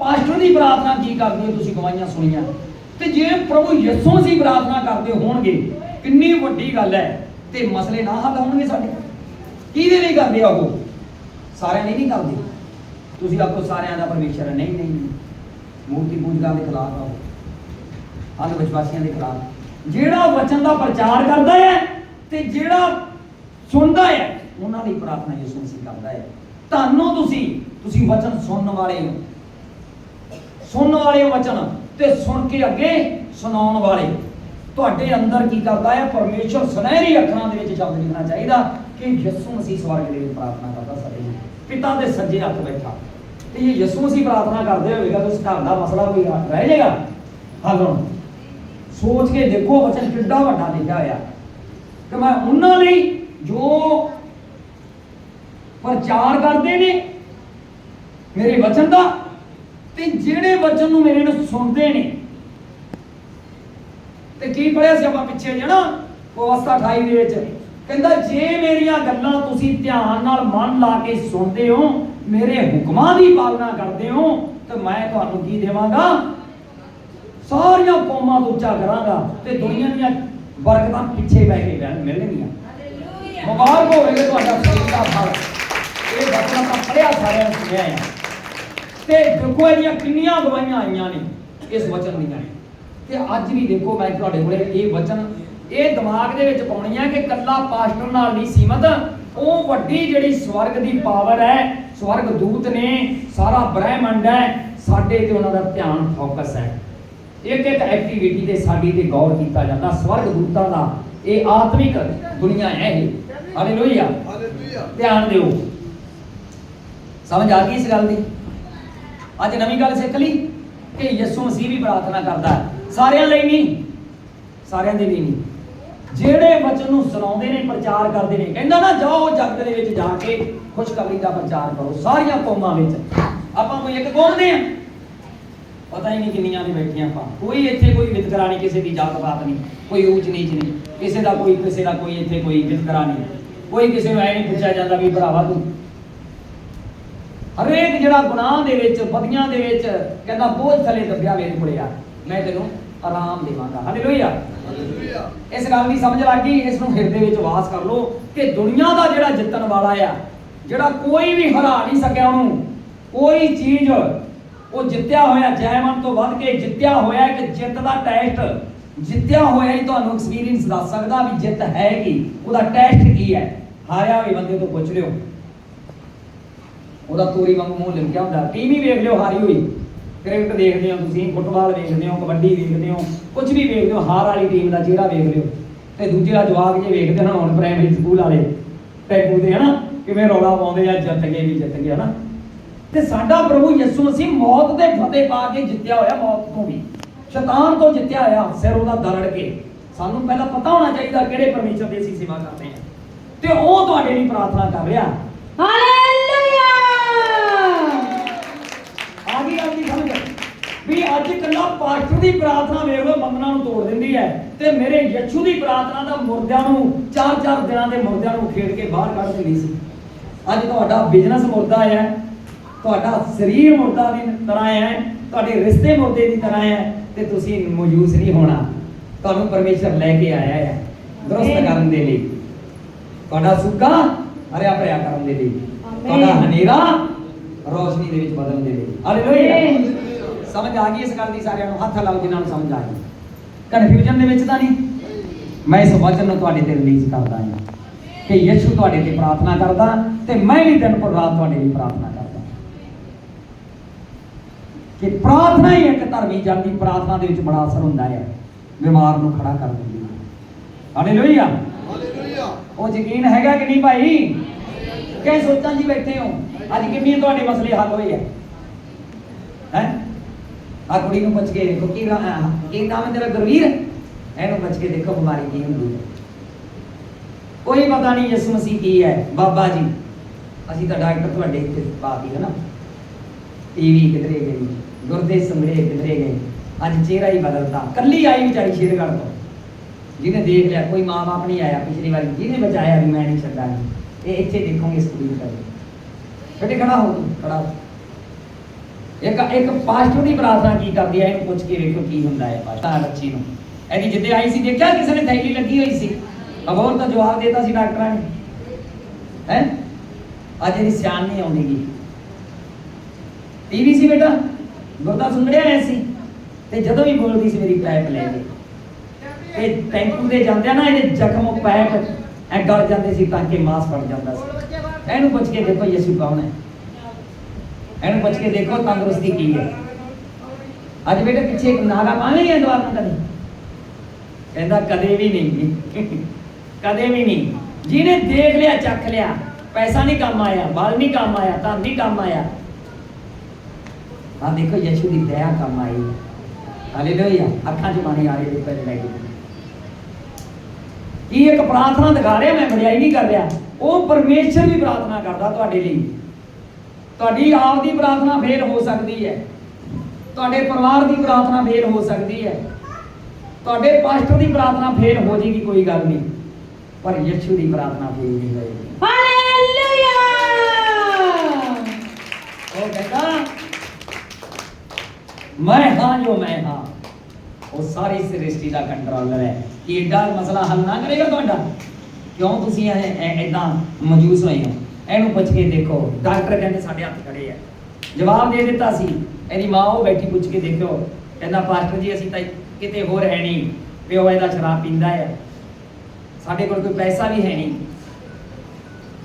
Pastor ਦੀ ਪ੍ਰਾਰਥਨਾ ਕੀ ਕਰਦੇ ਹੋ ਤੁਸੀਂ ਗਵਾਹੀਆਂ ਸੁਣੀਆਂ? ਤੇ ਜੇ ਪ੍ਰਭੂ ਯਿਸੂ ਅਸੀਂ ਪ੍ਰਾਰਥਨਾ ਕਰਦੇ ਹੋਣਗੇ, ਕਿੰਨੀ ਵੱਡੀ ਗੱਲ ਹੈ। ਤੇ ਮਸਲੇ ਨਾ ਹੱਲ ਹੋਣਗੇ ਸਾਡੇ। ਕਿਹਦੇ ਲਈ ਕਰਦੇ ਆ ਉਹ? ਸਾਰਿਆਂ ਲਈ ਨਹੀਂ ਕਰਦੇ। ਤੁਸੀਂ ਆਪੋ ਸਾਰਿਆਂ ਦਾ ਪਰਮੇਸ਼ਰ ਨਹੀਂ ਨਹੀਂ ਮੂਰਤੀ ਪੂਜਕਾਂ ਦੇ ਖਿਲਾਫ ਆਓ। ਉਹ ਅੰਧ ਵਿਸ਼ਵਾਸੀਆਂ ਦੇ ਖਿਲਾਫ। ਜਿਹੜਾ ਵਚਨ ਦਾ ਪ੍ਰਚਾਰ ਕਰਦਾ ਹੈ ਤੇ ਜਿਹੜਾ ਸੁਣਦਾ ਹੈ, ਉਹਨਾਂ ਦੀ ਪ੍ਰਾਰਥਨਾ ਯਿਸੂ ਮਸੀਹ ਕਰਦਾ ਹੈ। ਤੁਹਾਨੂੰ ਤੁਸੀਂ। ਤੁਸੀਂ ਵਚਨ ਸੁਣਨ ਵਾਲੇ ਹੋ। ਸੁਣਨ ਵਾਲੇ ਹੋ ਵਚਨ ਤੇ ਸੁਣ ਕੇ ਅੱਗੇ ਸੁਣਾਉਣ ਵਾਲੇ। ਤੁਹਾਡੇ ਅੰਦਰ ਕੀ ਕਰਦਾ ਹੈ? ਪਰਮੇਸ਼ਰ ਸੁਨਹਿਰੀ ਅੱਖਰਾਂ ਦੇ ਵਿੱਚ ਸ਼ਬਦ ਲਿਖਣਾ ਚਾਹੀਦਾ ਕਿ ਯਿਸੂ ਮਸੀਹ ਸਵਰਗ ਦੇ ਵਿੱਚ ਪ੍ਰਾਰਥਨਾ ਕਰਦਾ ਸਾਡੇ ਲਈ। ਪਿਤਾ ਦੇ ਸੱਜੇ ਹੱਥ ਬੈਠਾ। ਤੇ ਇਹ ਯਿਸੂ ਮਸੀਹ ਪ੍ਰਾਰਥਨਾ ਕਰਦੇ ਹੋਵੇਗਾ ਤਾਂ ਉਸ ਘਰ ਦਾ ਮਸਲਾ ਕੋਈ ਰਹਿ ਜਾਏਗਾ। ਹੱਲ ਹੋਣ ਸੋਚ ਕੇ ਦੇਖੋ, ਵਚਨ ਕਿੱਡਾ ਵੱਡਾ ਲਿਖਿਆ ਹੋਇਆ। ਕਿ ਮੈਂ ਉਹਨਾਂ ਲਈ ਜੋ ਪ੍ਰਚਾਰ ਕਰਦੇ ਨੇ, ਮੇਰੇ ਵਚਨ ਦਾ ਤੇ ਜਿਹੜੇ ਵਚਨ ਨੂੰ ਮੇਰੇ ਨੂੰ ਸੁਣਦੇ ਨੇ ਤੇ ਕੀ ਪੜਿਆ ਸੀ ਆਪਾਂ ਪਿੱਛੇ ਜਣਾ ਅਵਸਥਾ 28 ਦੇ ਵਿੱਚ ਕਹਿੰਦਾ ਜੇ ਮੇਰੀਆਂ ਗੱਲਾਂ ਤੁਸੀਂ ਧਿਆਨ ਨਾਲ ਮਨ ਲਾ ਕੇ ਸੁਣਦੇ ਹੋ ਮੇਰੇ ਹੁਕਮਾਂ ਦੀ ਪਾਲਣਾ ਕਰਦੇ ਹੋ ਤੇ ਮੈਂ ਤੁਹਾਨੂੰ ਕੀ ਦੇਵਾਂਗਾ? ਸਾਰੀਆਂ ਕੌਮਾਂ ਤੋਂ ਉੱਚਾ ਕਰਾਂਗਾ ਤੇ ਦੁਨੀਆ ਦੀਆਂ ਬਰਕਤਾਂ ਪਿੱਛੇ ਬਹਿ ਕੇ ਮਿਲਣਗੀਆਂ। ਮੁਬਾਰਕ ਹੋਵੇਗਾ ਤੁਹਾਡਾ ਸਰੀਰ ਦਾ ਫਲ। ਇਹ ਬਚਨ ਤਾਂ ਪੜਿਆ ਸਾਰਿਆਂ ਨੇ ਸੁਣਿਆ ਹੈ। ਤੇ ਦੇਖੋ ਇਹਦੀਆਂ ਕਿੰਨੀਆਂ ਗਵਾਹੀਆਂ ਆਈਆਂ ਨੇ ਇਸ ਵਚਨ ਦੀਆਂ ਤੇ ਅੱਜ ਵੀ ਦੇਖੋ ਮੈਂ ਤੁਹਾਡੇ ਕੋਲੇ ਇਹ ਵਚਨ ਇਹ ਦਿਮਾਗ ਦੇ ਵਿੱਚ ਪਾਉਣੀ ਹੈ ਕਿ ਕੱਲਾ ਪਾਸਟਰ ਨਾਲ ਨਹੀਂ ਸੀਮਤ ਉਹ ਵੱਡੀ ਜਿਹੜੀ ਸਵਰਗ ਦੀ ਪਾਵਰ ਹੈ ਸਵਰਗ ਦੂਤ ਨੇ ਸਾਰਾ ਬ੍ਰਹਿਮੰਡ ਹੈ ਸਾਡੇ ਤੇ ਉਹਨਾਂ ਦਾ ਧਿਆਨ ਫੋਕਸ ਹੈ। ਇੱਕ ਇੱਕ ਐਕਟੀਵਿਟੀ ਤੇ ਸਾਡੀ ਤੇ ਗੌਰ ਕੀਤਾ ਜਾਂਦਾ ਸਵਰਗ ਦੂਤਾਂ ਦਾ ਇਹ ਆਤਮਿਕ ਦੁਨੀਆ ਹੈ ਇਹ। ਹਾਲੇਲੂਇਆ ਹਾਲੇਲੂਇਆ ਧਿਆਨ ਦਿਓ। ਸਮਝ ਆ ਗਈ ਇਸ ਗੱਲ ਦੀ? ਅੱਜ ਨਵੀਂ ਗੱਲ ਸਿੱਖ ਲਈ ਕਿ ਯਿਸੂ ਮਸੀਹ ਵੀ ਪ੍ਰਾਰਥਨਾ ਕਰਦਾ ਹੈ। ਸਾਰਿਆਂ ਲਈ ਨਹੀਂ, ਸਾਰਿਆਂ ਦੇ ਲਈ ਨਹੀਂ। ਜਿਹੜੇ ਵਚਨ ਨੂੰ ਸੁਣਾਉਂਦੇ ਨੇ, ਪ੍ਰਚਾਰ ਕਰਦੇ ਨੇ, ਕਹਿੰਦਾ ਨਾ, ਜਾਓ ਜਗਤ ਦੇ ਵਿੱਚ ਜਾ ਕੇ ਖੁਸ਼ਖਬਰੀ ਦਾ ਪ੍ਰਚਾਰ ਕਰੋ, ਸਾਰੀਆਂ ਕੌਮਾਂ ਵਿੱਚ। ਆਪਾਂ ਕੋਈ ਇੱਕ ਕੌਮ ਦੇ ਆ? ਪਤਾ ਹੀ ਨਹੀਂ ਕਿੰਨੀਆਂ ਦੇ ਬੈਠੀਆਂ ਆਪਾਂ। ਕੋਈ ਇੱਥੇ ਕੋਈ ਵਿਤਕਰਾ ਨਹੀਂ ਕਿਸੇ ਦੀ ਜਾਤ ਪਾਤ ਨਹੀਂ, ਕੋਈ ਊਚ ਨੀਚ ਨਹੀਂ। ਕਿਸੇ ਦਾ ਕੋਈ, ਕਿਸੇ ਦਾ ਕੋਈ ਇੱਥੇ ਕੋਈ ਵਿਤਕਰਾ ਨਹੀਂ। ਕੋਈ ਕਿਸੇ ਨੂੰ ਐ ਨਹੀਂ ਪੁੱਛਿਆ ਜਾਂਦਾ ਵੀ ਭਰਾਵਾ ਤੂੰ ਹਰੇਕ ਜਿਹੜਾ ਗੁਨਾਹ ਦੇ ਵਿੱਚ ਬਦੀਆਂ ਦੇ ਵਿੱਚ ਕਹਿੰਦਾ ਬੋਝ ਥਲੇ ਦੱਬਿਆ ਮੇਰੇ ਕੋਲੇ ਆ ਮੈਂ ਤੈਨੂੰ ਆਰਾਮ ਦੇਵਾਂਗਾ। ਹਾਲੇਲੂਇਆ ਇਸ ਗੱਲ ਦੀ ਸਮਝ ਲੱਗ ਗਈ ਇਸ ਨੂੰ ਹਿਰਦੇ ਵਿੱਚ ਵਾਸ ਕਰ ਲਓ ਕਿ ਦੁਨੀਆ ਦਾ ਜਿਹੜਾ ਜਿੱਤਣ ਵਾਲਾ ਆ ਜਿਹੜਾ ਕੋਈ ਵੀ ਹਰਾ ਨਹੀਂ ਸਕਿਆ ਉਹਨੂੰ ਕੋਈ ਚੀਜ਼ ਉਹ ਜਿੱਤਿਆ ਹੋਇਆ ਜੈਮਨ ਤੋਂ ਵੱਧ ਕੇ ਜਿੱਤਿਆ ਹੋਇਆ ਇੱਕ ਜਿੱਤ ਦਾ ਟੈਸਟ ਜਿੱਤਿਆ ਹੋਇਆ ਹੀ ਤੁਹਾਨੂੰ ਐਕਸਪੀਰੀਅੰਸ ਦੱਸ ਸਕਦਾ ਵੀ ਜਿੱਤ ਹੈ ਕੀ ਉਹਦਾ ਟੈਸਟ ਕੀ ਹੈ। ਹਾਰਿਆ ਹੋਏ ਬੰਦੇ ਤੋਂ ਪੁੱਛ ਲਿਓ। ਉਹਦਾ ਤੋਰੀ ਵਾਂਗੂ ਮੂੰਹ ਲਿਮਕਿਆ ਹੁੰਦਾ। ਟੀਵੀ ਵੇਖ ਲਿਓ, ਹਾਰੀ ਹੋਈ। ਕ੍ਰਿਕਟ ਦੇਖਦੇ ਹੋ ਤੁਸੀਂ, ਫੁੱਟਬਾਲ ਵੇਖਦੇ ਹੋ, ਕਬੱਡੀ ਵੇਖਦੇ ਹੋ ਕੁਝ ਵੀ ਵੇਖਦੇ ਹੋ, ਹਾਰ ਵਾਲੀ ਟੀਮ ਦਾ ਚਿਹਰਾ ਵੇਖ ਲਿਓ। ਤੇ ਦੂਜੇ ਦਾ ਜਵਾਬ ਜੇ ਵੇਖਦੇ ਹਨ, ਹੁਣ ਪ੍ਰਾਇਮਰੀ ਸਕੂਲ ਵਾਲੇ ਟੈਪੂ ਦੇ ਹਨਾ, ਕਿਵੇਂ ਰੌਲਾ ਪਾਉਂਦੇ ਆ, ਜਿੱਤ ਗਏ ਵੀ ਜਿੱਤ ਗਏ, ਹਨਾ? ਤੇ ਸਾਡਾ ਪ੍ਰਭੂ ਯਿਸੂ ਮਸੀਹ ਮੌਤ ਦੇ ਫਤਿਹ ਪਾ ਕੇ ਜਿੱਤਿਆ ਹੋਇਆ ਮੌਤ ਤੋਂ ਵੀ। ਸ਼ੈਤਾਨ ਤੋਂ ਜਿੱਤਿਆ ਹੋਇਆ ਸਿਰ ਉਹਦਾ ਦਰੜ ਕੇ। ਸਾਨੂੰ ਪਹਿਲਾਂ ਪਤਾ ਹੋਣਾ ਚਾਹੀਦਾ ਕਿਹੜੇ ਪਰਮੇਸ਼ਰ ਦੀ ਅਸੀਂ ਸੇਵਾ ਕਰਦੇ ਹਾਂ। ਤੇ ਉਹ ਤੁਹਾਡੇ ਲਈ ਪ੍ਰਾਰਥਨਾ ਕਰ ਰਿਹਾ। ਹਾਲੇਲੂਇਆ ਆ ਗਈ ਗੱਲ ਦੀ ਸਮਝ ਵੀ ਅੱਜ ਕੱਲਾ ਪਾਸਟਰ ਦੀ ਪ੍ਰਾਰਥਨਾ ਵੇਖ ਲਓ ਬੰਦਨਾ ਨੂੰ ਤੋੜ ਦਿੰਦੀ ਹੈ। ਤੇ ਮੇਰੇ ਯਿਸੂ ਦੀ ਪ੍ਰਾਰਥਨਾ ਦਾ ਮੁਰਦਿਆਂ ਨੂੰ ਚਾਰ ਚਾਰ ਦਿਨਾਂ ਦੇ ਮੁਰਦਿਆਂ ਨੂੰ ਖੇਡ ਕੇ ਬਾਹਰ ਕੱਢ ਦਿੰਦੀ ਸੀ। ਅੱਜ ਤੁਹਾਡਾ ਬਿਜ਼ਨਸ ਮੁਰਦਾ ਹੈ ਤੁਹਾਡਾ ਸਰੀਰ ਮੁਰਦਾ ਦੀ ਤਰ੍ਹਾਂ ਹੈ ਤੁਹਾਡੇ ਰਿਸ਼ਤੇ ਮੁਰਦੇ ਦੀ ਤਰ੍ਹਾਂ ਹੈ ਤੇ ਤੁਸੀਂ ਮੌਜੂਦ ਨਹੀਂ ਹੋਣਾ। ਤੁਹਾਨੂੰ ਪਰਮੇਸ਼ਰ ਲੈ ਕੇ ਆਇਆ ਹੈ ਦਰਸਤ ਕਰਨ ਦੇ ਲਈ। ਤੁਹਾਡਾ ਸੁੱਕਾ ਹਰਿਆ ਭਰਿਆ ਕਰਨ ਦੇ ਲਈ। ਤੁਹਾਡਾ ਹਨੇਰਾ ਰੋਸ਼ਨੀ ਦੇ ਵਿੱਚ ਬਦਲਣ ਦੇ ਲਈ। ਹਾਲੇਲੂਇਆ ਸਮਝ ਆ ਗਈ ਇਸ ਗੱਲ ਦੀ ਸਾਰਿਆਂ ਨੂੰ ਹੱਥ ਲਾਓ ਜਿਨ੍ਹਾਂ ਨੂੰ ਸਮਝ ਆ ਗਈ। ਕਨਫਿਊਜ਼ਨ ਦੇ ਵਿੱਚ ਤਾਂ ਨਹੀਂ? ਮੈਂ ਇਸ ਵਚਨ ਨੂੰ ਤੁਹਾਡੇ ਤੇ ਰਿਲੀਜ਼ ਕਰਦਾ ਹਾਂ ਕਿ ਯਿਸੂ ਤੁਹਾਡੇ ਤੇ ਪ੍ਰਾਰਥਨਾ ਕਰਦਾ ਤੇ ਮੈਂ ਵੀ ਦਿਨ ਪਰ ਰਾਤ ਤੁਹਾਡੇ ਲਈ ਪ੍ਰਾਰਥਨਾ ਕਰਦਾ ਕਿ ਪ੍ਰਾਰਥਨਾ ਹੀ ਇੱਕ ਧਰਮੀ ਜਨ ਦੀ ਪ੍ਰਾਰਥਨਾ ਦੇ ਵਿੱਚ ਬੜਾ ਅਸਰ ਹੁੰਦਾ ਹੈ। ਬਿਮਾਰ ਨੂੰ ਖੜਾ ਕਰ ਦਿੰਦੀ ਹੈ। ਹਾਲੇਲੂਇਆ ਹਾਲੇਲੂਇਆ ਉਹ ਯਕੀਨ ਹੈਗਾ ਕਿ ਨਹੀਂ ਭਾਈ? ਕਿ ਸੋਚਾਂ ਜੀ ਬੈਠੇ ਹੋ? ਅੱਜ ਕਿੰਨੇ ਤੁਹਾਡੇ ਮਸਲੇ ਹੱਲ ਹੋਏ ਆ? ਆ ਕੁੜੀ ਨੂੰ ਪੁੱਛ ਕੇ ਦੇਖੋ ਕੀ ਰਾ- ਕੀ ਨਾਮ ਹੈ ਤੇਰਾ ਗੁਰਵੀਰ? ਇਹਨੂੰ ਪੁੱਛ ਕੇ ਦੇਖੋ ਬਿਮਾਰੀ ਕੀ ਹੁੰਦੀ ਹੈ। ਕੋਈ ਪਤਾ ਨਹੀਂ ਯਿਸੂ ਮਸੀਹ ਕੀ ਹੈ। ਬਾਬਾ ਜੀ, ਅਸੀਂ ਤਾਂ ਡਾਕਟਰ ਤੁਹਾਡੇ ਇੱਥੇ ਪਾਤੀ ਹੈ ਨਾ। ਟੀਵੀ ਕਿਧਰੇ ਗਈ ਗੁਰਦੇ ਸੰਭਲੇ ਕਿਧਰੇ ਗਏ, ਅੱਜ ਚਿਹਰਾ ਹੀ ਬਦਲਤਾ। ਕੱਲੀ ਆਈ ਵਿਚਾਰੀ ਸ਼ੇਰਗੜ੍ਹ ਤੋਂ। ਜਿਹਨੇ ਦੇਖ ਲਿਆ, ਕੋਈ ਮਾਂ ਬਾਪ ਨਹੀਂ ਆਇਆ ਪਿਛਲੀ ਵਾਰੀ, ਜਿਹਨੇ ਬਚਾਇਆ ਵੀ ਮੈਂ ਨਹੀਂ ਛੱਡਾਂਗੀ। ਇਹ ਇੱਥੇ ਦੇਖੋਗੇ ਇਸ ਕੁੜੀ ਨੂੰ ਕਦੇ। ਖੜਾ ਹੋ ਤੂੰ, ਖੜਾ ਹੋ। ਇੱਕ ਇੱਕ ਪਾਸਟਰ ਦੀ ਪ੍ਰਾਰਥਨਾ ਕੀ ਕਰਦੀ ਹੈ? ਇਹਨੂੰ ਪੁੱਛ ਕੇ ਵੇਖੋ ਕੀ ਹੁੰਦਾ ਹੈ ਪਾਸਟਰ ਬੱਚੀ ਨੂੰ। ਇਹਦੀ ਜਿੱਦੇ ਆਈ ਸੀ, ਦੇਖਿਆ ਕਿਸੇ ਨੇ? ਥੈਲੀ ਲੱਗੀ ਹੋਈ ਸੀ। ਅਬੋਰ ਤਾਂ ਜਵਾਬ ਦੇਤਾ ਸੀ ਡਾਕਟਰਾਂ ਨੇ। ਹੈ? ਅੱਜ ਇਹਦੀ ਸਿਆਣ ਨਹੀਂ ਆਉਂਦੀਗੀ ਟੀਵੀ ਸੀ ਬੇਟਾ, ਗੁਰਦਾ ਸੁਣੜਿਆ ਐ ਸੀ ਤੇ ਜਦੋਂ ਵੀ ਬੋਲਦੀ ਸੀ ਮੇਰੀ ਪੈਪ ਲੈ ਗਈ ਤੇ ਟੈਂਕੂ ਦੇ ਜਾਂਦਿਆਂ ਨਾ ਇਹਦੇ ਜ਼ਖਮ ਪੈਪ ਐ ਗਲ ਜਾਂਦੇ ਸੀ ਤਾਂ ਕਿ ਮਾਸ ਫੜ ਜਾਂਦਾ ਸੀ। ਇਹਨੂੰ ਪੁੱਛ ਕੇ ਦੇਖੋ ਯਿਸੂ ਕੌਣ ਹੈ? ਇਹਨੂੰ ਪੁੱਛ ਕੇ ਦੇਖੋ ਤੰਦਰੁਸਤੀ ਕੀ ਹੈ। ਅੱਜ ਬੇਟੇ ਪਿੱਛੇ ਇੱਕ ਨਾਗਾ ਪਾਵੇਂਗੇ ਦੁਆਰ ਨਾਲ ਕਦੇ। ਕਹਿੰਦਾ ਕਦੇ ਵੀ ਨਹੀਂ। ਕਦੇ ਵੀ ਨਹੀਂ। ਜਿਹਨੇ ਦੇਖ ਲਿਆ ਚੱਖ ਲਿਆ। ਪੈਸਾ ਨਹੀਂ ਕੰਮ ਆਇਆ, ਬਲ ਨਹੀਂ ਕੰਮ ਆਇਆ ਤਾਂ ਨਹੀਂ ਕੰਮ ਆਇਆ। ਆ ਦੇਖੋ ਯਿਸੂ ਦੀ ਦਇਆ ਕੰਮ ਆਈ। ਹਾਲੇਲੂਇਆ। ਅੱਖਾਂ 'ਚ ਪਾਣੀ ਆ ਰਹੇ ਦੇਖੋ ਲੈ ਕੀ ਇੱਕ ਪ੍ਰਾਰਥਨਾ ਦਿਖਾ ਰਿਹਾ? ਮੈਂ ਵਡਿਆਈ ਨਹੀਂ ਕਰ ਰਿਹਾ। ਉਹ ਪਰਮੇਸ਼ਰ ਵੀ ਪ੍ਰਾਰਥਨਾ ਕਰਦਾ ਤੁਹਾਡੇ ਲਈ। ਤੁਹਾਡੀ ਆਪ ਦੀ ਪ੍ਰਾਰਥਨਾ ਫੇਲ ਹੋ ਸਕਦੀ ਹੈ। ਤੁਹਾਡੇ ਪਰਿਵਾਰ ਦੀ ਪ੍ਰਾਰਥਨਾ ਫੇਲ ਹੋ ਸਕਦੀ ਹੈ। ਤੁਹਾਡੇ ਪਾਸਟਰ ਦੀ ਪ੍ਰਾਰਥਨਾ ਫੇਲ ਹੋ ਜੇਗੀ ਕੋਈ ਗੱਲ ਨਹੀਂ। ਪਰ ਯਿਸੂ ਦੀ ਪ੍ਰਾਰਥਨਾ ਫੇਲ ਨਹੀਂ ਹੋਏਗੀ। ਉਹ ਕਹਿੰਦਾ ਮੈਂ ਹਾਂ ਜੋ ਮੈਂ ਹਾਂ। ਉਹ ਸਾਰੀ ਸ੍ਰਿਸ਼ਟੀ ਦਾ ਕੰਟਰੋਲਰ ਹੈ। ਕਿ ਏਡਾ ਮਸਲਾ ਹੱਲ ਨਾ ਕਰੇਗਾ ਤੁਹਾਡਾ। ਕਿਉਂ ਤੁਸੀਂ ਐਦਾਂ ਮੌਜੂਦ ਹੋਏ ਹੋ? ਇਹਨੂੰ ਪੁੱਛ ਕੇ ਦੇਖੋ। ਡਾਕਟਰ ਕਹਿੰਦੇ ਸਾਡੇ ਹੱਥ ਖੜੇ ਆ। ਜਵਾਬ ਦੇ ਦਿੱਤਾ ਸੀ। ਇਹਦੀ ਮਾਂ ਉਹ ਬੈਠੀ ਪੁੱਛ ਕੇ ਦੇਖਿਓ। ਕਹਿੰਦਾ ਪਾਸਟਰ ਜੀ, ਅਸੀਂ ਤਾਂ ਕਿਤੇ ਹੋਰ ਹੈ ਨਹੀਂ। ਪਿਓ ਇਹਦਾ ਸ਼ਰਾਬ ਪੀਂਦਾ ਹੈ ਸਾਡੇ ਕੋਲ ਕੋਈ ਪੈਸਾ ਵੀ ਹੈ ਨਹੀਂ।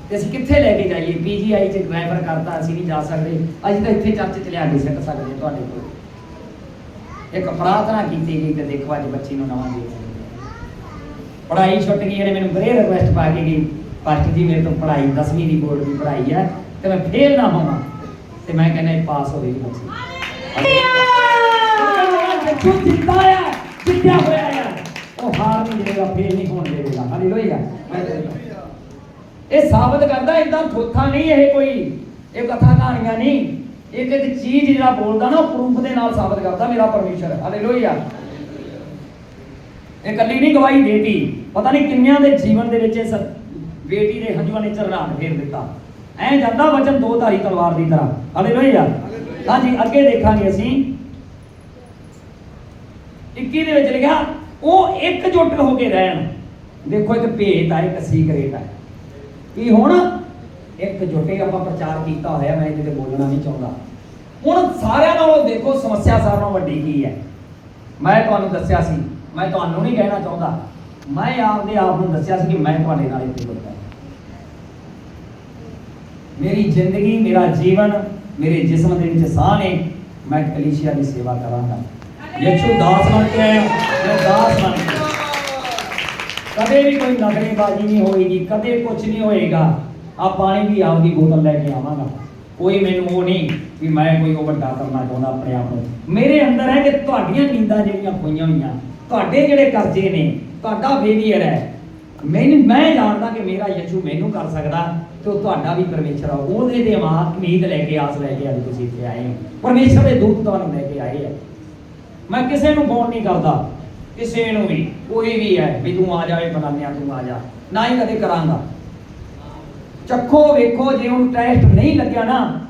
ਤੇ ਅਸੀਂ ਕਿੱਥੇ ਲੈ ਕੇ ਜਾਈਏ? ਪੀਜੀਆਈ ਚ ਡਰਾਈਵਰ ਕਰਤਾ, ਅਸੀਂ ਨਹੀਂ ਜਾ ਸਕਦੇ। ਅਸੀਂ ਤਾਂ ਇੱਥੇ ਚਰਚ ਚ ਲਿਆ ਕੇ ਸਿੱਟ ਸਕਦੇ ਤੁਹਾਡੇ ਕੋਲ। ਇੱਕ ਪ੍ਰਾਰਥਨਾ ਕੀਤੀ ਗਈ ਤੇ ਦੇਖੋ ਅੱਜ ਬੱਚੀ ਨੂੰ ਨਵਾਂ ਜੀਵਨ ਮਿਲਿਆ। ਪੜ੍ਹਾਈ ਛੁੱਟ ਗਈ, ਇਹਨੇ ਮੈਨੂੰ ਬਰੇ ਰਿਕਵੈਸਟ ਪਾ ਕੇ ਗਈ। ਪਾਸਟਰ ਜੀ ਮੇਰੇ ਤੋਂ ਪੜ੍ਹਾਈ 10ਵੀਂ ਦੀ ਬੋਰਡ ਦੀ ਪੜ੍ਹਾਈ ਹੈ ਤੇ ਮੈਂ ਫੇਲ ਨਾ ਹੋਵਾਂ ਤੇ ਮੈਂ ਕਹਿੰਦਾ ਇਹ ਪਾਸ ਹੋਵੇਗੀ ਬੱਚੀ। ਦੇਖੋ ਜਿੱਤਾ ਆ ਜਿੱਤਿਆ ਹੋਇਆ ਆ। ਉਹ ਹਾਰ ਨਹੀਂ ਦੇਵੇਗਾ ਫੇਲ ਨਹੀਂ ਹੋਣ ਦੇਵੇਗਾ। ਹਾਲੇਲੂਇਆ! ਇਹ ਸਾਬਤ ਕਰਦਾ ਇਦਾਂ ਥੋਥਾ ਨਹੀਂ ਇਹ ਕੋਈ। ਇਹ ਕਥਾ ਕਹਾਣੀਆਂ ਨਹੀਂ। ਇੱਕ ਇੱਕ ਚੀਜ਼ ਜਿਹੜਾ ਬੋਲਦਾ ਨਾ ਉਹ ਪ੍ਰੂਫ ਦੇ ਨਾਲ ਸਾਬਤ ਕਰਦਾ ਮੇਰਾ ਪਰਮੇਸ਼ਰ। ਹਾਲੇਲੂਇਆ! ਇਹ ਕੱਲੀ ਨਹੀਂ ਗਵਾਹੀ ਦੇਤੀ। ਪਤਾ ਨਹੀਂ ਕਿੰਨਿਆਂ ਦੇ ਜੀਵਨ ਦੇ ਵਿੱਚ ਇਸ ਬੇਟੀ ਦੇ ਹੰਝੂਆਂ ਨੇ ਝਰਨਾਟ ਫੇਰ ਦਿੱਤਾ। ਐ ਜਾਂਦਾ ਵਚਨ ਦੋ ਧਾਰੀ ਤਲਵਾਰ ਦੀ ਤਰ੍ਹਾਂ। ਹਾਲੇਲੂਇਆ ਹਾਂਜੀ, ਅੱਗੇ ਦੇਖਾਂਗੇ ਅਸੀਂ। 21 ਦੇ ਵਿੱਚ ਲਿਖਿਆ, ਉਹ ਇੱਕ ਜੁੱਟ ਹੋ ਕੇ ਰਹਿਣ। ਦੇਖੋ, ਇੱਕ ਭੇਤ ਆ, ਇੱਕ ਸੀਕ੍ਰੇਟ ਆ। ਕੀ ਹੁਣ? ਇੱਕ ਜੁਟੇ ਆਪਾਂ ਪ੍ਰਚਾਰ ਕੀਤਾ ਹੋਇਆ, ਮੈਂ ਇਹਦੇ ਤੇ ਬੋਲਣਾ ਨਹੀਂ ਚਾਹੁੰਦਾ। ਹੁਣ ਸਾਰਿਆਂ ਨਾਲੋਂ ਦੇਖੋ, ਸਮੱਸਿਆ ਸਾਰਿਆਂ ਨਾਲੋਂ ਵੱਡੀ ਕੀ ਹੈ? ਮੈਂ ਤੁਹਾਨੂੰ ਦੱਸਿਆ ਸੀ, ਮੈਂ ਤੁਹਾਨੂੰ ਨਹੀਂ ਕਹਿਣਾ ਚਾਹੁੰਦਾ। ਮੈਂ ਆਪਦੇ ਆਪ ਨੂੰ ਦੱਸਿਆ ਸੀ ਕਿ ਮੈਂ ਤੁਹਾਡੇ ਨਾਲ ਇੱਥੇ ਬੋਲਦਾ ਮੇਰੀ ਜ਼ਿੰਦਗੀ, ਮੇਰਾ ਜੀਵਨ, ਮੇਰੇ ਜਿਸਮ ਦੇ ਵਿੱਚ ਸਾਹ ਨੇ, ਮੈਂ ਕਲੀਸ਼ੀਆ ਦੀ ਸੇਵਾ ਕਰਾਂਗਾ। ਯਿਸੂ ਦਾਸ ਬਣ ਕੇ ਆਇਆ, ਮੈਂ ਦਾਸ ਬਣ ਕੇ ਕਦੇ ਵੀ ਕੋਈ ਨਗਰੇਬਾਜ਼ੀ ਨਹੀਂ ਹੋਏਗੀ, ਕਦੇ ਕੁਝ ਨਹੀਂ ਹੋਏਗਾ। ਆ ਪਾਣੀ ਵੀ ਆਪਦੀ ਬੋਤਲ ਲੈ ਕੇ ਆਵਾਂਗਾ। ਕੋਈ ਮੈਨੂੰ ਉਹ ਨਹੀਂ ਵੀ ਮੈਂ ਕੋਈ ਉਹ ਵੱਡਾ ਕਰਨਾ ਚਾਹੁੰਦਾ ਆਪਣੇ ਆਪ ਨੂੰ। ਮੇਰੇ ਅੰਦਰ ਹੈ ਕਿ ਤੁਹਾਡੀਆਂ ਨੀਂਦਾਂ ਜਿਹੜੀਆਂ ਹੋਈਆਂ ਹੋਈਆਂ, ਤੁਹਾਡੇ ਜਿਹੜੇ ਕਰਜ਼ੇ ਨੇ ਤੁਹਾਡਾ ਫੇਲੀਅਰ ਹੈ। ਮੈਨੂੰ ਮੈਂ ਜਾਣਦਾ ਕਿ ਮੇਰਾ ਯਿਸੂ ਮੈਨੂੰ ਕਰ ਸਕਦਾ ਤੇ ਉਹ ਤੁਹਾਡਾ ਵੀ ਪਰਮੇਸ਼ਰ ਆ। ਉਹਦੇ ਦੇ ਮਾਂ ਉਮੀਦ ਲੈ ਕੇ, ਆਸ ਲੈ ਕੇ ਅੱਜ ਤੁਸੀਂ ਇੱਥੇ ਆਏ ਹੋ। ਪਰਮੇਸ਼ਰ ਦੇ ਦੂਤ ਤੁਹਾਨੂੰ ਲੈ ਕੇ ਆਏ ਆ। ਮੈਂ ਕਿਸੇ ਨੂੰ ਫੋਨ ਨਹੀਂ ਕਰਦਾ। ਕਿਸੇ ਨੂੰ ਵੀ। ਕੋਈ ਵੀ ਹੈ ਵੀ ਤੂੰ ਆ ਜਾਵੇ ਬਨਾਨਿਆ ਤੂੰ ਆ ਜਾ। ਨਾ ਹੀ ਕਦੇ ਕਰਾਂਗਾ। ਚੱਖੋ, ਵੇਖੋ, ਜੇ ਉਹਨੂੰ ਟੈਸਟ ਨਹੀਂ ਲੱਗਿਆ ਨਾ,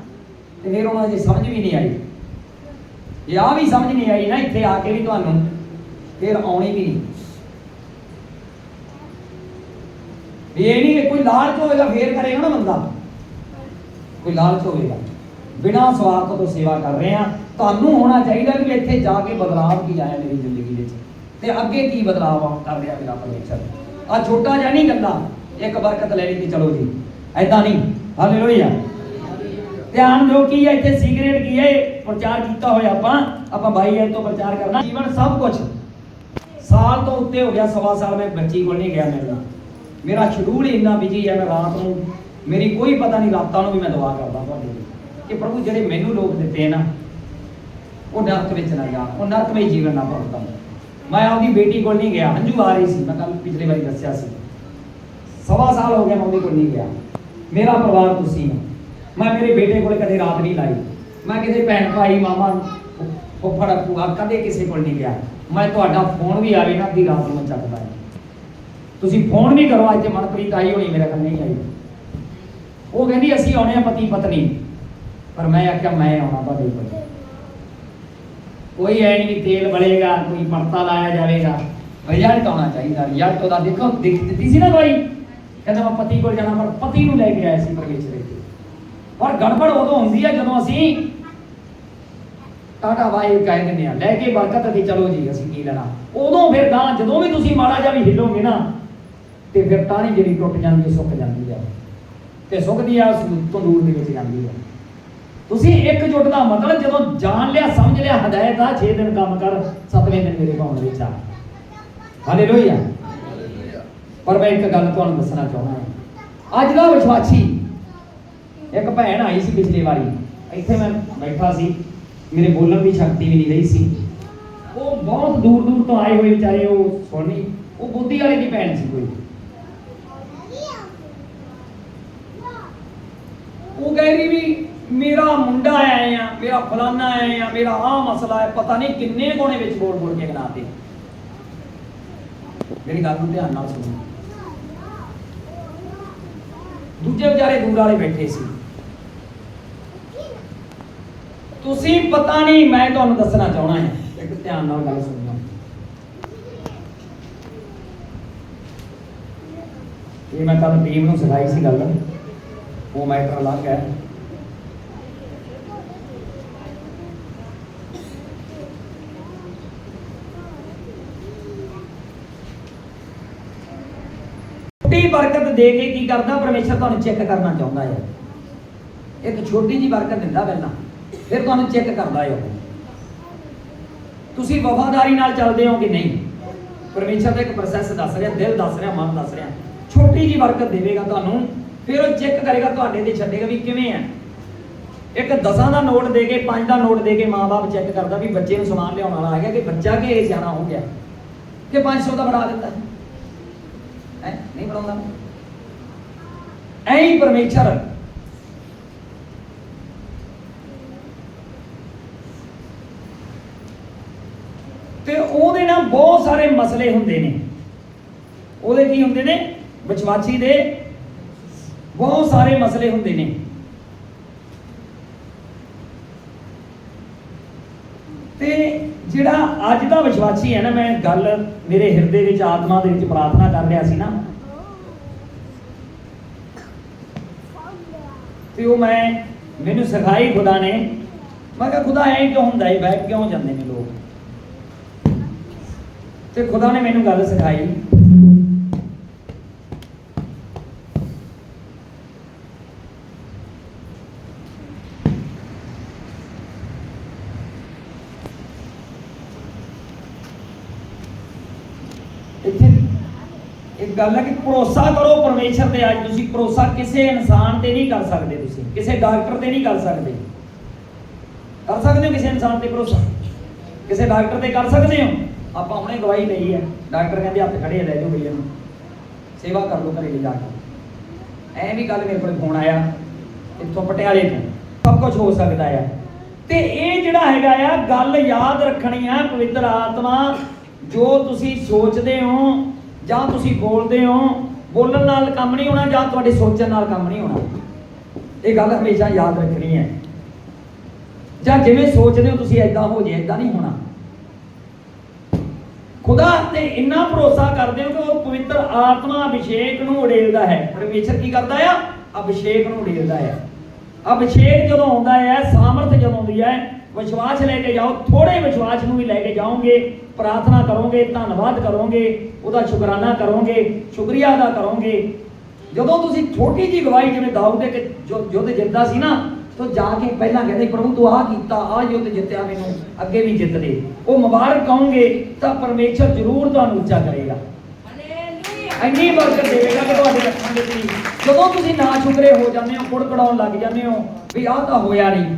ਤੇ ਫਿਰ ਉਹਨਾਂ ਦੀ ਸਮਝ ਵੀ ਨਹੀਂ ਆਈ। ਇਹ ਆ ਵੀ ਸਮਝ ਨਹੀਂ ਆਈ ਨਾ, ਇੱਥੇ ਆ ਕੇ ਵੀ ਤੁਹਾਨੂੰ ਫਿਰ ਆਉਣੀ ਵੀ ਨਹੀਂ। ਵੀ ਇਹ ਨਹੀਂ ਕਿ ਕੋਈ ਲਾਲਚ ਹੋਵੇਗਾ, ਫੇਰ ਕਰੇਗਾ ਨਾ ਬੰਦਾ। ਕੋਈ ਲਾਲਚ ਹੋਵੇਗਾ। ਬਿਨਾਂ ਸਵਾਰਥ ਤੋਂ ਸੇਵਾ ਕਰ ਰਹੇ ਆ ਤੁਹਾਨੂੰ ਹੋਣਾ ਚਾਹੀਦਾ ਵੀ ਇੱਥੇ ਜਾ ਕੇ ਬਦਲਾਅ ਕੀ ਆਇਆ ਮੇਰੀ ਜ਼ਿੰਦਗੀ ਵਿੱਚ। ਤੇ ਅੱਗੇ ਕੀ ਬਦਲਾਅ ਕਰ ਰਿਹਾ ਮੇਰਾ ਪਰਮੇਸ਼ਰ। ਆ ਛੋਟਾ ਜਿਹਾ ਨਹੀਂ ਗੱਲਾਂ ਇੱਕ ਬਰਕਤ ਲੈਣੀ ਕਿ ਚਲੋ ਜੀ। ਐਦਾਂ ਨਹੀਂ। ਹਾਲੇਲੂਇਆ ਧਿਆਨ ਦਿਓ ਕੀ ਹੈ, ਇੱਥੇ ਸੀਕ੍ਰੇਟ ਕੀ ਹੈ। ਪ੍ਰਚਾਰ ਕੀਤਾ ਹੋਇਆ ਆਪਾਂ। ਆਪਾਂ ਬਾਈ ਐ ਤੋਂ ਪ੍ਰਚਾਰ ਕਰਨਾ। ਜੀਵਨ ਸਭ ਕੁਝ ਸਾਲ ਤੋਂ ਉੱਤੇ ਹੋ ਗਿਆ, ਸਵਾ ਸਾਲ ਮੈਂ ਬੱਚੀ ਕੋਲ ਨਹੀਂ ਗਿਆ ਮੇਰੇ ਮੇਰਾ ਸ਼ਡਿਊਲ ਇੰਨਾ ਬਿਜ਼ੀ ਹੈ ਮੈਂ ਰਾਤ ਨੂੰ, ਮੇਰੀ ਕੋਈ ਪਤਾ ਨਹੀਂ ਰਾਤਾਂ ਨੂੰ ਵੀ ਮੈਂ ਦੁਆ ਕਰਦਾ ਤੁਹਾਡੇ ਲਈ ਕਿ ਪ੍ਰਭੂ ਜਿਹੜੇ ਮੈਨੂੰ ਲੋਕ ਦਿੱਤੇ ਨਾ, ਉਹ ਨਰਕ ਵਿੱਚ ਨਾ ਜਾ, ਉਹ ਨਰਕਮਈ ਜੀਵਨ ਨਾ ਭੁਗਤਾਂ ਮੈਂ ਆਪਦੀ ਬੇਟੀ ਕੋਲ ਨਹੀਂ ਗਿਆ, ਹੰਝੂ ਆ ਰਹੀ ਸੀ, ਮੈਂ ਕੱਲ ਪਿਛਲੇ ਵਾਰੀ ਦੱਸਿਆ ਸੀ। ਸਵਾ ਸਾਲ ਹੋ ਗਿਆ ਮੈਂ ਉਹਦੇ ਕੋਲ ਨਹੀਂ ਗਿਆ। ਮੇਰਾ ਪਰਿਵਾਰ ਤੁਸੀਂ ਹੋ। ਮੈਂ ਮੇਰੇ ਬੇਟੇ ਕੋਲ ਕਦੇ ਰਾਤ ਨਹੀਂ ਲਾਈ। ਮੈਂ ਕਿਸੇ ਭੈਣ ਭਾਈ, ਮਾਮਾ ਫੁੱਫੜ, ਭੂਆ ਕਦੇ ਕਿਸੇ ਕੋਲ ਨਹੀਂ ਗਿਆ। ਮੈਂ ਤੁਹਾਡਾ ਫੋਨ ਵੀ ਆਵੇ ਨਾ, ਅੱਧੀ ਰਾਤ ਨੂੰ ਮੈਂ ਚੱਕਦਾ ਤੁਸੀਂ ਫੋਨ ਵੀ ਕਰੋ, ਅੱਜ ਮਨਪ੍ਰੀਤ ਆਈ ਹੋਣੀ, ਮੇਰੇ ਕੋਲ ਨਹੀਂ ਆਈ। ਉਹ ਕਹਿੰਦੀ, ਅਸੀਂ ਆਉਣੇ ਆ ਪਤੀ ਪਤਨੀ। ਪਰ ਮੈਂ ਆਖਿਆ, ਮੈਂ ਆਉਣਾ ਤੁਹਾਡੇ ਕੋਲ ਕੋਈ ਐ ਨਹੀਂ, ਤੇਲ ਬਲੇਗਾ, ਕੋਈ ਪਰਤਾ ਲਾਇਆ ਜਾਵੇਗਾ। ਰਿਜ਼ਲਟ ਆਉਣਾ ਚਾਹੀਦਾ ਰਿਜ਼ਲਟ ਉਹਦਾ ਦੇਖੋ, ਦਿਖ ਦਿੱਤੀ ਸੀ ਨਾ ਦਵਾਈ? ਕਹਿੰਦਾ, ਮੈਂ ਪਤੀ ਕੋਲ ਜਾਣਾ, ਪਰ ਪਤੀ ਨੂੰ ਲੈ ਕੇ ਆਇਆ ਸੀ ਪਰਮੇਸ਼ਰ ਦੇ ਪਰ ਗੜਬੜ ਉਦੋਂ ਹੁੰਦੀ ਹੈ ਜਦੋਂ ਅਸੀਂ ਟਾਟਾ ਵਾਈ ਕਹਿ ਦਿੰਦੇ ਆ, ਲੈ ਕੇ ਬਰਕਤ ਦੀ ਚਲੋ ਜੀ, ਅਸੀਂ ਕੀ ਲੈਣਾ। ਉਦੋਂ ਫਿਰ ਗਾਂ, ਜਦੋਂ ਵੀ ਤੁਸੀਂ ਮਾੜਾ ਜਿਹਾ ਵੀ ਹਿੱਲੋਗੇ ਨਾ ਤੇ ਫਿਰ ਟਾਹਣੀ ਜਿਹੜੀ ਟੁੱਟ ਜਾਂਦੀ ਹੈ, ਸੁੱਕ ਜਾਂਦੀ ਹੈ। ਤੇ ਸੁੱਕਦੀ ਆ ਤੰਦੂਰ ਦੇ ਵਿੱਚ ਜਾਂਦੀ ਹੈ। ਤੁਸੀਂ ਇੱਕ ਜੁੱਟ ਦਾ ਮਤਲਬ ਜਦੋਂ ਜਾਣ ਲਿਆ, ਸਮਝ ਲਿਆ, ਹਦਾਇਤ ਆ 6 ਦਿਨ ਕੰਮ ਕਰ 7ਵੇਂ ਦਿਨ ਮੇਰੇ ਭਾਉਣ ਵਿੱਚ ਆ। ਹਾਲੇਲੂਇਆ ਪਰ ਮੈਂ ਇੱਕ ਗੱਲ ਤੁਹਾਨੂੰ ਦੱਸਣਾ ਚਾਹੁੰਦਾ ਅੱਜ ਦਾ ਵਿਸ਼ਵਾਸੀ, ਇੱਕ ਭੈਣ ਆਈ ਸੀ ਪਿਛਲੀ ਵਾਰੀ। ਇੱਥੇ ਮੈਂ ਬੈਠਾ ਸੀ। ਮੇਰੇ ਬੋਲਣ ਦੀ ਸ਼ਕਤੀ ਵੀ ਨਹੀਂ ਰਹੀ ਸੀ। ਉਹ ਬਹੁਤ ਦੂਰ ਦੂਰ ਤੋਂ ਆਏ ਹੋਏ ਵਿਚਾਰੇ, ਉਹ ਸੋਨੀ ਉਹ ਬੁੱਧੀ ਵਾਲੇ ਦੀ ਭੈਣ ਸੀ ਕੋਈ। ਉਹ ਕਹਿ ਰਹੀ ਵੀ ਮੇਰਾ ਮੁੰਡਾ ਆਏ ਆ, ਮੇਰਾ ਫਲਾਨਾ ਆਏ ਆ, ਮੇਰਾ ਆਹ ਮਸਲਾ ਹੈ, ਪਤਾ ਨਹੀਂ ਕਿੰਨੇ ਕੋਨੇ ਵਿੱਚ ਬੋਲ ਬੋਲ ਕੇ ਗਨਾਤੇ ਮੇਰੀ ਗੱਲ ਨੂੰ ਧਿਆਨ ਨਾਲ ਸੁਣੋ। ਦੂਜੇ ਵਿਚਾਰੇ ਦੂਰ ਵਾਲੇ ਬੈਠੇ ਸੀ। ਤੁਸੀਂ ਪਤਾ ਨਹੀਂ, ਮੈਂ ਤੁਹਾਨੂੰ ਦੱਸਣਾ ਚਾਹਣਾ ਹੈ, ਇੱਕ ਧਿਆਨ ਨਾਲ ਗੱਲ ਸੁਣੋ। ਇਹ ਮੈਂ ਤੁਹਾਨੂੰ ਟੀਮ ਨੂੰ ਸਿਖਾਈ ਸੀ ਗੱਲ। ਉਹ ਮੈਟਰ ਅਲੱਗ ਹੈ। ਛੋਟੀ ਬਰਕਤ ਦੇ ਕੇ ਕੀ ਕਰਦਾ? ਪਰਮੇਸ਼ਰ ਤੁਹਾਨੂੰ ਚੈੱਕ ਕਰਨਾ ਚਾਹੁੰਦਾ ਹੈ। ਇੱਕ ਛੋਟੀ ਜੀ ਬਰਕਤ ਦਿੰਦਾ ਪਹਿਲਾਂ, ਫਿਰ ਤੁਹਾਨੂੰ ਚੈੱਕ ਕਰਦਾ ਹੈ ਉਹ। ਤੁਸੀਂ ਵਫਾਦਾਰੀ ਨਾਲ ਚੱਲਦੇ ਹੋ ਕਿ ਨਹੀਂ? ਪਰਮੇਸ਼ਰ ਦਾ ਇੱਕ ਪ੍ਰੋਸੈਸ ਦੱਸ ਰਿਹਾ, ਦਿਲ ਦੱਸ ਰਿਹਾ, ਮਨ ਦੱਸ ਰਿਹਾ। ਛੋਟੀ ਜੀ ਬਰਕਤ ਦੇਵੇਗਾ ਤੁਹਾਨੂੰ। ਫਿਰ ਉਹ ਚੈੱਕ ਕਰੇਗਾ ਤੁਹਾਡੇ ਤੇ, ਛੱਡੇਗਾ ਵੀ ਕਿਵੇਂ ਹੈ ਇੱਕ ਦਸਾਂ ਦਾ ਨੋਟ ਦੇ ਕੇ, ਪੰਜ ਦਾ ਨੋਟ ਦੇ ਕੇ ਮਾਂ-ਬਾਪ ਚੈੱਕ ਕਰਦਾ ਵੀ ਬੱਚੇ ਨੂੰ ਸਮਾਨ ਲਿਆਉਣ ਵਾਲਾ ਆ ਗਿਆ ਕਿ ਬੱਚਾ ਕਿ ਇਹ ਸਿਆਣਾ ਹੋ ਗਿਆ? ਕਿ 500 ਦਾ ਬਣਾ ਦਿੱਤਾ? ਹੈ? ਨਹੀਂ ਬਣਾਉਂਦਾ ਐਂ ਹੀ ਪਰਮੇਸ਼ਰ। ਤੇ ਉਹਦੇ ਨਾਲ ਬਹੁਤ ਸਾਰੇ ਮਸਲੇ ਹੁੰਦੇ ਨੇ। ਉਹਦੇ ਕੀ ਹੁੰਦੇ ਨੇ? ਵਿਸ਼ਵਾਸੀ ਦੇ ਬਹੁਤ ਸਾਰੇ ਮਸਲੇ ਹੁੰਦੇ ਨੇ। ਤੇ ਜਿਹੜਾ ਅੱਜ ਦਾ ਵਿਸ਼ਵਾਸੀ ਹੈ ਨਾ, ਮੈਂ ਗੱਲ ਮੇਰੇ ਹਿਰਦੇ ਵਿੱਚ, ਆਤਮਾ ਦੇ ਵਿੱਚ ਪ੍ਰਾਰਥਨਾ ਕਰ ਰਿਹਾ ਸੀ ਨਾ। ਤੇ ਉਹ ਮੈਂ, ਮੈਨੂੰ ਸਿਖਾਈ ਖੁਦਾ ਨੇ। ਮੈਂ ਕਿਹਾ, ਖੁਦਾ, ਐਂ ਕਿਉਂ ਹੁੰਦਾ ਹੈ ਬੈਠ ਕਿਉਂ ਜਾਂਦੇ ਨੇ ਲੋਕ? ਤੇ ਖੁਦਾ ਨੇ ਮੈਨੂੰ ਗੱਲ ਸਿਖਾਈ ਇੱਥੇ ਇੱਕ ਗੱਲ ਹੈ ਕਿ ਭਰੋਸਾ ਕਰੋ ਪਰਮੇਸ਼ਰ ਤੇ ਅੱਜ ਤੁਸੀਂ, ਭਰੋਸਾ ਕਿਸੇ ਇਨਸਾਨ ਤੇ ਨਹੀਂ ਕਰ ਸਕਦੇ ਤੁਸੀਂ, ਕਿਸੇ ਡਾਕਟਰ ਤੇ ਨਹੀਂ ਕਰ ਸਕਦੇ। ਕਰ ਸਕਦੇ ਹੋ ਕਿਸੇ ਇਨਸਾਨ ਤੇ ਭਰੋਸਾ? ਕਿਸੇ ਡਾਕਟਰ ਤੇ ਕਰ ਸਕਦੇ ਹੋ? ਆਪਾਂ ਹੁਣੇ ਗਵਾਹੀ ਲਈ ਹੈ। ਡਾਕਟਰ ਕਹਿੰਦੇ ਹੱਥ ਖੜੇ ਲੈ ਜਾਓ ਭਈਆ ਨੂੰ। ਸੇਵਾ ਕਰ ਲਓ ਘਰੇ ਜਾ ਕੇ। ਐ ਵੀ ਗੱਲ ਮੇਰੇ ਕੋਲ ਫੋਨ ਆਇਆ, ਇੱਥੋਂ ਪਟਿਆਲੇ ਤੋਂ। ਸਭ ਕੁਝ ਹੋ ਸਕਦਾ ਆ। ਤੇ ਇਹ ਜਿਹੜਾ ਹੈਗਾ ਆ, ਗੱਲ ਯਾਦ ਰੱਖਣੀ ਆ, ਪਵਿੱਤਰ ਆਤਮਾ, ਜੋ ਤੁਸੀਂ ਸੋਚਦੇ ਹੋ ਜਾਂ ਤੁਸੀਂ ਬੋਲਦੇ ਹੋ, ਬੋਲਣ ਨਾਲ ਕੰਮ ਨਹੀਂ ਹੋਣਾ ਜਾਂ ਤੁਹਾਡੇ ਸੋਚਣ ਨਾਲ ਕੰਮ ਨਹੀਂ ਹੋਣਾ। ਇਹ ਗੱਲ ਹਮੇਸ਼ਾ ਯਾਦ ਰੱਖਣੀ ਹੈ। ਜਾਂ ਜਿਵੇਂ ਸੋਚਦੇ ਹੋ ਤੁਸੀਂ ਐਦਾਂ ਹੋ ਜੇ ਐਦਾਂ ਨਹੀਂ ਹੋਣਾ। ਖੁਦਾ ਤੇ ਇੰਨਾ ਭਰੋਸਾ ਕਰਦੇ ਹੋ ਕਿ ਉਹ ਪਵਿੱਤਰ ਆਤਮਾ ਅਭਿਸ਼ੇਕ ਨੂੰ ਉਡੇਲਦਾ ਹੈ। ਪਰਮੇਸ਼ਰ ਕੀ ਕਰਦਾ ਆ? ਅਭਿਸ਼ੇਕ ਨੂੰ ਉਡੇਲਦਾ ਹੈ। ਅਭਿਸ਼ੇਕ ਜਦੋਂ ਆਉਂਦਾ ਹੈ, ਸਾਮਰਥ ਜਦੋਂ ਆਉਂਦੀ ਹੈ ਵਿਸ਼ਵਾਸ ਲੈ ਕੇ ਜਾਓ ਥੋੜੇ ਵਿਸ਼ਵਾਸ ਨੂੰ ਵੀ ਲੈ ਕੇ ਜਾਓਗੇ ਪ੍ਰਾਰਥਨਾ ਕਰੋਗੇ ਧੰਨਵਾਦ ਕਰੋਗੇ ਉਹਦਾ ਸ਼ੁਕਰਾਨਾ ਕਰੋਗੇ ਸ਼ੁਕਰੀਆ ਅਦਾ ਕਰੋਗੇ। ਜਦੋਂ ਤੁਸੀਂ ਛੋਟੀ ਜੀ ਗਵਾਹੀ ਜਿਵੇਂ ਦਾਊਦ ਦੇ ਕਿ ਜੋ ਯੁੱਧ ਜਿੱਤਦਾ ਸੀ ਨਾ ਤਾਂ ਜਾ ਕੇ ਪਹਿਲਾਂ ਕਹਿੰਦੇ ਪ੍ਰਭੂ ਤੂੰ ਆਹ ਕੀਤਾ ਆਹ ਯੁੱਧ ਜਿੱਤਿਆ ਮੈਨੂੰ ਅੱਗੇ ਵੀ ਜਿੱਤ ਦੇ। ਉਹ ਮੁਬਾਰਕ ਕਹੋਗੇ ਤਾਂ ਪਰਮੇਸ਼ਰ ਜ਼ਰੂਰ ਤੁਹਾਨੂੰ ਉੱਚਾ ਕਰੇਗਾ। ਇੰਨੀ ਬਰਕਤ ਦੇਵੇਗਾ ਕਿ ਤੁਹਾਡੇ ਦੇ ਵਿੱਚ ਜਦੋਂ ਤੁਸੀਂ ਨਾ ਸ਼ੁਕਰੇ ਹੋ ਜਾਂਦੇ ਹੋ ਕੁੜਕੜਾਉਣ ਲੱਗ ਜਾਂਦੇ ਹੋ ਵੀ ਆਹ ਤਾਂ ਹੋਇਆ ਨਹੀਂ।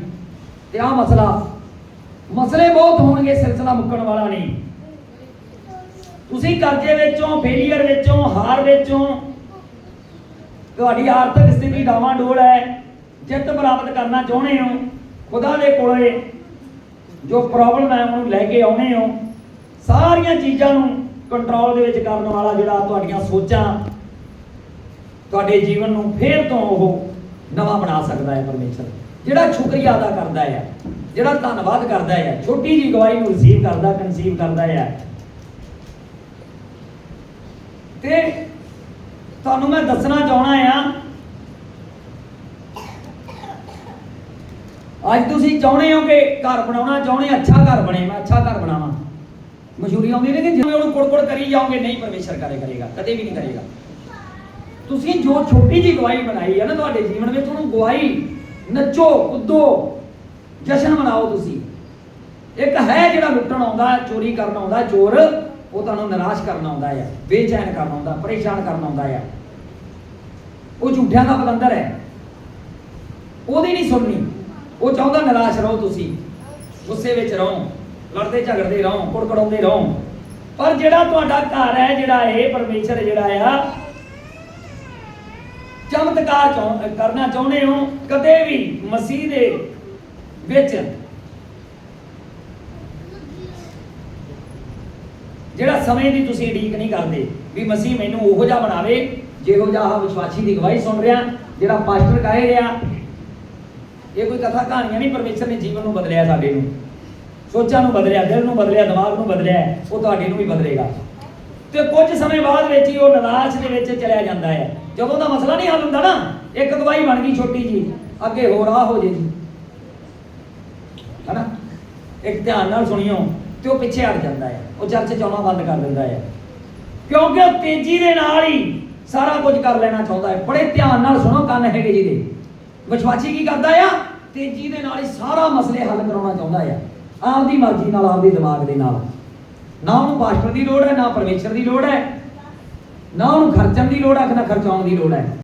ਤੇ ਆਹ ਮਸਲਾ, ਮਸਲੇ ਬਹੁਤ ਹੋਣਗੇ ਸਿਲਸਿਲਾ ਮੁੱਕਣ ਵਾਲਾ ਨਹੀਂ। ਤੁਸੀਂ ਕਰਜ਼ੇ ਵਿੱਚੋਂ ਫੇਲੀਅਰ ਵਿੱਚੋਂ, ਹਾਰ ਵਿੱਚੋਂ, ਤੁਹਾਡੀ ਆਰਥਿਕ ਸਥਿਤੀ ਡਾਵਾਂਡੋਲ ਹੈ, ਜਿੱਤ ਪ੍ਰਾਪਤ ਕਰਨਾ ਚਾਹੁੰਦੇ ਹੋ, ਖੁਦਾ ਦੇ ਕੋਲੇ ਜੋ ਪ੍ਰੋਬਲਮ ਹੈ ਉਹਨੂੰ ਲੈ ਕੇ ਆਉਣੇ ਹੋ, ਸਾਰੀਆਂ ਚੀਜ਼ਾਂ ਨੂੰ ਕੰਟਰੋਲ ਦੇ ਵਿੱਚ ਕਰਨ ਵਾਲਾ ਜਿਹੜਾ ਤੁਹਾਡੀਆਂ ਸੋਚਾਂ, ਤੁਹਾਡੇ ਜੀਵਨ ਨੂੰ ਫੇਰ ਤੋਂ ਉਹ ਨਵਾਂ ਬਣਾ ਸਕਦਾ ਹੈ ਪਰਮੇਸ਼ਰ। ਜਿਹੜਾ ਸ਼ੁਕਰੀਆ ਅਦਾ ਕਰਦਾ ਹੈ ਜਿਹੜਾ ਧੰਨਵਾਦ ਕਰਦਾ ਹੈ ਛੋਟੀ ਜੀ ਗਵਾਹੀ ਨੂੰ ਰਿਸੀਵ ਕਰਦਾ ਕਨਸੀਵ ਕਰਦਾ ਹੈ ਤੇ ਤੁਹਾਨੂੰ ਮੈਂ ਦੱਸਣਾ ਚਾਹਣਾ ਆ, ਅੱਜ ਤੁਸੀਂ ਚਾਹੁੰਦੇ ਹੋ ਕਿ ਘਰ ਬਣਾਉਣਾ, ਚਾਹੁੰਦੇ ਅੱਛਾ ਘਰ ਬਣੇ, ਮੈਂ ਅੱਛਾ ਘਰ ਬਣਾਵਾਂ। ਮਸ਼ਹੂਰੀ ਆਉਂਦੀ ਨੇ ਕਿ ਜਿਵੇਂ ਉਹਨੂੰ ਕੁੜ-ਕੁੜ ਕਰੀ ਜਾਓਗੇ, ਨਹੀਂ ਪਰਮੇਸ਼ਰ ਕਰੇ, ਕਰੇਗਾ, ਕਦੇ ਵੀ ਨਹੀਂ ਕਰੇਗਾ। ਤੁਸੀਂ ਜੋ ਛੋਟੀ ਜੀ ਗਵਾਹੀ ਬਣਾਈ ਹੈ ਨਾ ਤੁਹਾਡੇ ਜੀਵਨ ਵਿੱਚ, ਉਹਨੂੰ ਗਵਾਹੀ ਨੱਚੋ, ਕੁੱਦੋ, ਜਸ਼ਨ ਮਨਾਓ ਤੁਸੀਂ। ਇੱਕ ਹੈ ਜਿਹੜਾ ਲੁੱਟਣ ਆਉਂਦਾ, ਚੋਰੀ ਕਰਨ ਆਉਂਦਾ, ਚੋਰ, ਉਹ ਤੁਹਾਨੂੰ ਨਿਰਾਸ਼ ਕਰਨ ਆਉਂਦਾ ਹੈ ਬੇਚੈਨ ਕਰਨ ਆਉਂਦਾ, ਪਰੇਸ਼ਾਨ ਕਰਨ ਆਉਂਦਾ ਆ। ਉਹ ਝੂਠਿਆਂ ਦਾ ਬਲੰਦਰ ਹੈ। ਉਹਦੀ ਨਹੀਂ ਸੁਣਨੀ। ਉਹ ਚਾਹੁੰਦਾ ਨਿਰਾਸ਼ ਰਹੋ ਤੁਸੀਂ। ਗੁੱਸੇ ਵਿੱਚ ਰਹੋ। ਲੜਦੇ ਝਗੜਦੇ ਰਹੋ। ਕੁੜਕੜਾਉਂਦੇ ਰਹੋ। ਪਰ ਜਿਹੜਾ ਤੁਹਾਡਾ ਘਰ ਹੈ, ਜਿਹੜਾ ਇਹ ਪਰਮੇਸ਼ਰ ਜਿਹੜਾ ਆ ਚਮਤਕਾਰ ਕਰਨਾ ਚਾਹੁੰਦੇ ਹੋ ਕਦੇ ਵੀ ਮਸੀਹ ਦੇ ਵਿੱਚ? ਜਿਹੜਾ ਸਮੇਂ ਦੀ ਤੁਸੀਂ ਉਡੀਕ ਨਹੀਂ ਕਰਦੇ ਵੀ ਮਸੀਹ ਮੈਨੂੰ ਉਹੋ ਜਿਹਾ ਬਣਾਵੇ, ਜਿਹੋ ਜਿਹਾ ਆਹ ਵਿਸ਼ਵਾਸੀ ਦੀ ਗਵਾਹੀ ਸੁਣ ਰਿਹਾ, ਜਿਹੜਾ ਪਾਸਟਰ ਕਹਿ ਰਿਹਾ। ਇਹ ਕੋਈ ਕਥਾ ਕਹਾਣੀਆਂ ਨਹੀਂ, ਪਰਮੇਸ਼ਰ ਨੇ ਜੀਵਨ ਨੂੰ ਬਦਲਿਆ ਸਾਡੇ ਨੂੰ। ਸੋਚਾਂ ਨੂੰ ਬਦਲਿਆ, ਦਿਲ ਨੂੰ ਬਦਲਿਆ, ਦਿਮਾਗ ਨੂੰ ਬਦਲਿਆ, ਉਹ ਤੁਹਾਡੇ ਨੂੰ ਵੀ ਬਦਲੇਗਾ। ਤੇ ਕੁਝ ਸਮੇਂ ਬਾਅਦ ਵਿੱਚ ਹੀ ਉਹ ਨਿਰਾਸ਼ ਦੇ ਵਿੱਚ ਚਲਿਆ ਜਾਂਦਾ ਹੈ। ਜਦੋਂ ਦਾ ਮਸਲਾ ਨਹੀਂ ਹੱਲ ਹੁੰਦਾ ਨਾ, ਇੱਕ ਦਵਾਈ ਬਣ ਗਈ ਛੋਟੀ ਜੀ ਅੱਗੇ ਹੋਰ ਆ ਹੋ ਜੇ ਜੀ। ਹਨਾ? ਇੱਕ ਧਿਆਨ ਨਾਲ ਸੁਣਿਓ, ਤੇ ਉਹ ਪਿੱਛੇ ਹਟ ਜਾਂਦਾ ਹੈ। ਉਹ ਚਰਚ ਚ ਬੰਦ ਕਰ ਦਿੰਦਾ ਹੈ। ਕਿਉਂਕਿ ਉਹ ਤੇਜ਼ੀ ਦੇ ਨਾਲ ਹੀ ਸਾਰਾ ਕੁਝ ਕਰ ਲੈਣਾ ਚਾਹੁੰਦਾ ਹੈ। ਬੜੇ ਧਿਆਨ ਨਾਲ ਸੁਣੋ ਕੰਨ ਹੈਗੇ ਜੀ ਦੇ ਵਿਸ਼ਵਾਸੀ ਕੀ ਕਰਦਾ ਆ? ਤੇਜ਼ੀ ਦੇ ਨਾਲ ਹੀ ਸਾਰਾ ਮਸਲੇ ਹੱਲ ਕਰਾਉਣਾ ਚਾਹੁੰਦਾ ਆ। ਆਪਦੀ ਮਰਜ਼ੀ ਨਾਲ, ਆਪਦੀ ਦਿਮਾਗ ਦੇ ਨਾਲ। ਨਾ ਉਹਨੂੰ ਪਾਸਟਰ ਦੀ ਲੋੜ ਹੈ, ਨਾ ਪਰਮੇਸ਼ਰ ਦੀ ਲੋੜ ਹੈ, ਨਾ ਉਹਨੂੰ ਖਰਚਣ ਦੀ ਲੋੜ ਹੈ ਨਾ ਖਰਚਾਉਣ ਦੀ ਲੋੜ ਹੈ।